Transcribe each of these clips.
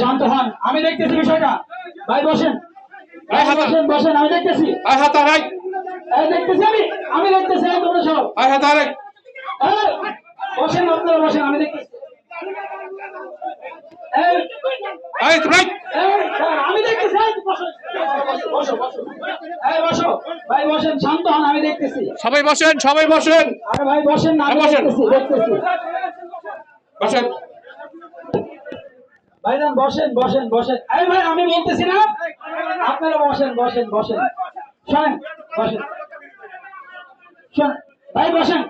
শান্ত হন আমি দেখতেছি বিষয়টা। ভাই বসেন। বসেন বসেন আমি দেখতেছি। দেখতেছি আমি আমি দেখতেছি তোমরা সব। বসেন আপনারা বসেন আমি দেখতেছি এই, আয় রাইট এই, স্যার, আমি দেখতেছি এই, বসো বসো বসো এই বসো ভাই বসেন শান্ত হন আমি দেখতেছি। সবাই বসেন সবাই বসেন। আরে ভাই বসেন না হ্যাঁ, বসেন। দেখতেছি বসেন। ভাইজান বসেন বসেন বসেন। এই ভাই আমি বলতেছি না। আপনারা বসেন বসেন বসেন। শোনেন বসেন। শোন ভাই বসেন।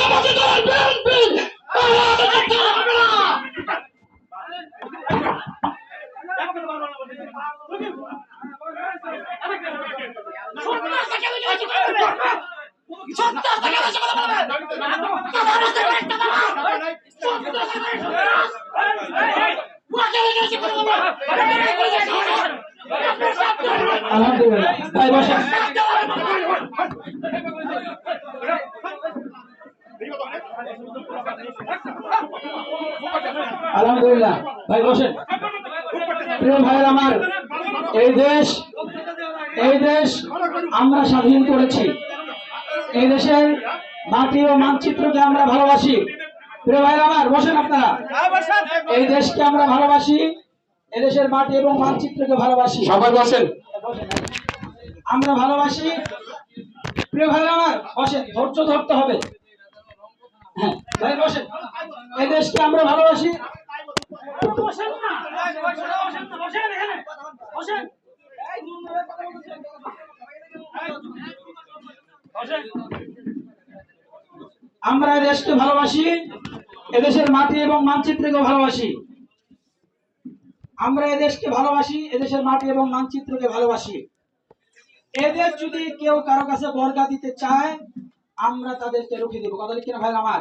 জাতীয়তাবাদী দল বিএনপি আলহামদুলিল্লাহ আলহামদুলিল্লাহ ভাই বসেন। প্রিয় ভাইয়ের আমার এই দেশ এই দেশ আমরা স্বাধীন করেছি। এই দেশের মাটি ও মানচিত্রকে আমরা ভালোবাসি। প্রিয় ভাইয়ের আমার বসেন আপনারা। এই দেশকে আমরা ভালোবাসি এদেশের মাটি এবং মানচিত্রকে ভালোবাসি। সবাই বসেন। আমরা ভালোবাসি। প্রিয় ভাই আমার বসেন ধৈর্য ধরতে হবে। হ্যাঁ ভাই বসেন। এই দেশকে আমরা ভালোবাসি। না না আমরা এই দেশকে ভালোবাসি এদেশের মাটি এবং মানচিত্রকে ভালোবাসি। আমরা এদেশকে ভালোবাসি এদেশের মাটি এবং মানচিত্রকে ভালোবাসি। এদের যদি কেউ কারও কাছে বর্গা দিতে চায় আমরা তাদেরকে রুখে দেবো। কথা কিনা ভাই আমার?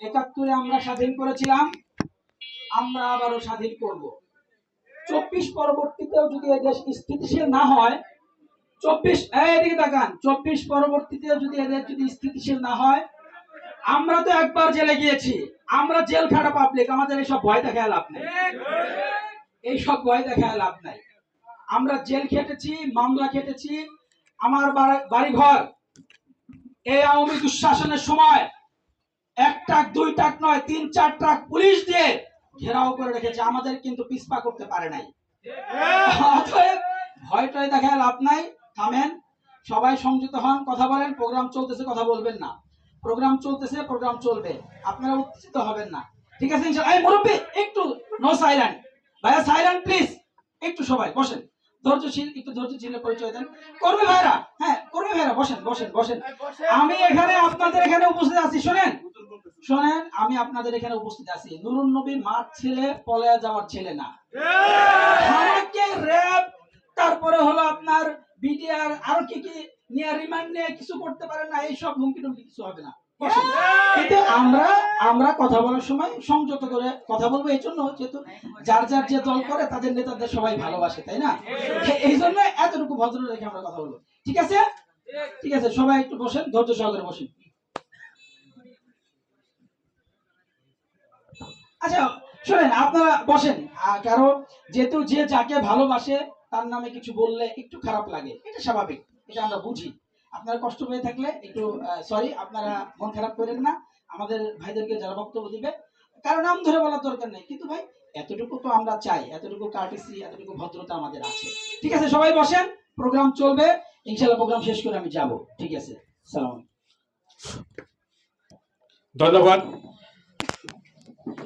একাত্তরে আমরা স্বাধীন করেছিলাম। আমরা আবারও স্বাধীন করব। চব্বিশ পরবর্তীতেও যদি এদেশ স্থিতিশীল না হয়, চব্বিশ এদিকে তাকান, চব্বিশ পরবর্তীতেও যদি এদের যদি স্থিতিশীল না হয়, আমরা তো একবার জেলে গিয়েছি, আমরা জেল খাটা পাবলিক আমাদের এইসব ভয় দেখায় লাভ নেই। এইসব ভয় দেখায় লাভ নাই। আমরা জেল খেটেছি, মামলা খেটেছি, আমার বাড়ি ঘর এই আওয়ামী দুঃশাসনের সময় এক ট্রাক দুই ট্রাক নয়, তিন, চার ট্রাক পুলিশ দিয়ে ঘেরাও করে রেখেছে আমাদের কিন্তু পিছপা করতে পারে নাই। অতএব ভয় টয় দেখায় লাভ নাই থামেন সবাই সংযত হন কথা বলেন প্রোগ্রাম চলতেছে কথা বলবেন না। প্রোগ্রাম চলতেছে প্রোগ্রাম চলবে আপনারা উত্তেজিত হবেন না। ঠিক আছে এই মুরব্বী একটু নো সাইলেন্ট ভাইয়া সাইলেন্ট প্লিজ একটু সবাই বসেন। ধৈর্যশীল একটু ধৈর্যশীলের পরিচয় দেন। কর্মী ভাইরা হ্যাঁ কর্মী ভাইরা বসেন বসেন বসেন। আমি এখানে আপনাদের এখানে উপস্থিত আছি শোনেন। শোনেন আমি আপনাদের এখানে উপস্থিত আছি। নুরুন নবী মাঠ ছেলে পলায়া যাওয়ার ছেলে না। আমাকে র্যাব তারপরে হলো আপনার বিডিআর আর কি কি নিয়ে রিমান্ড নিয়ে কিছু করতে পারেন না এইসব হুমকি টুমকি কিছু হবে না। কিন্তু আমরা আমরা কথা বলার সময় সংযত করে কথা বলব এই জন্য যেহেতু যার যার যে দল করে তাদের নেতাদের সবাই ভালোবাসে তাই না? এই জন্য এতটুকু ভদ্র রেখে আমরা কথা বলব। ঠিক আছে? ঠিক আছে সবাই একটু বসেন ধৈর্য সহকারে বসেন। আচ্ছা শোনেন, আপনারা বসেন। কারণ যেহেতু যে যাকে ভালোবাসে, তার নামে কিছু বললে একটু খারাপ লাগে। এটা স্বাভাবিক, এটা আমরা বুঝি। আপনারা কষ্ট পেয়ে থাকলে একটু সরি আপনারা মন খারাপ করেন না। আমাদের ভাইদেরকে যারা বক্তব্য দিবে, কারও নাম ধরে বলার দরকার নেই। কিন্তু ভাই, এতটুকু তো আমরা চাই, এতটুকু কার্টিসি এতটুকু ভদ্রতা আমাদের আছে। ঠিক আছে, সবাই বসেন প্রোগ্রাম চলবে। ইনশাল্লাহ প্রোগ্রাম শেষ করে আমি যাব। ঠিক আছে, সালাম ধন্যবাদ।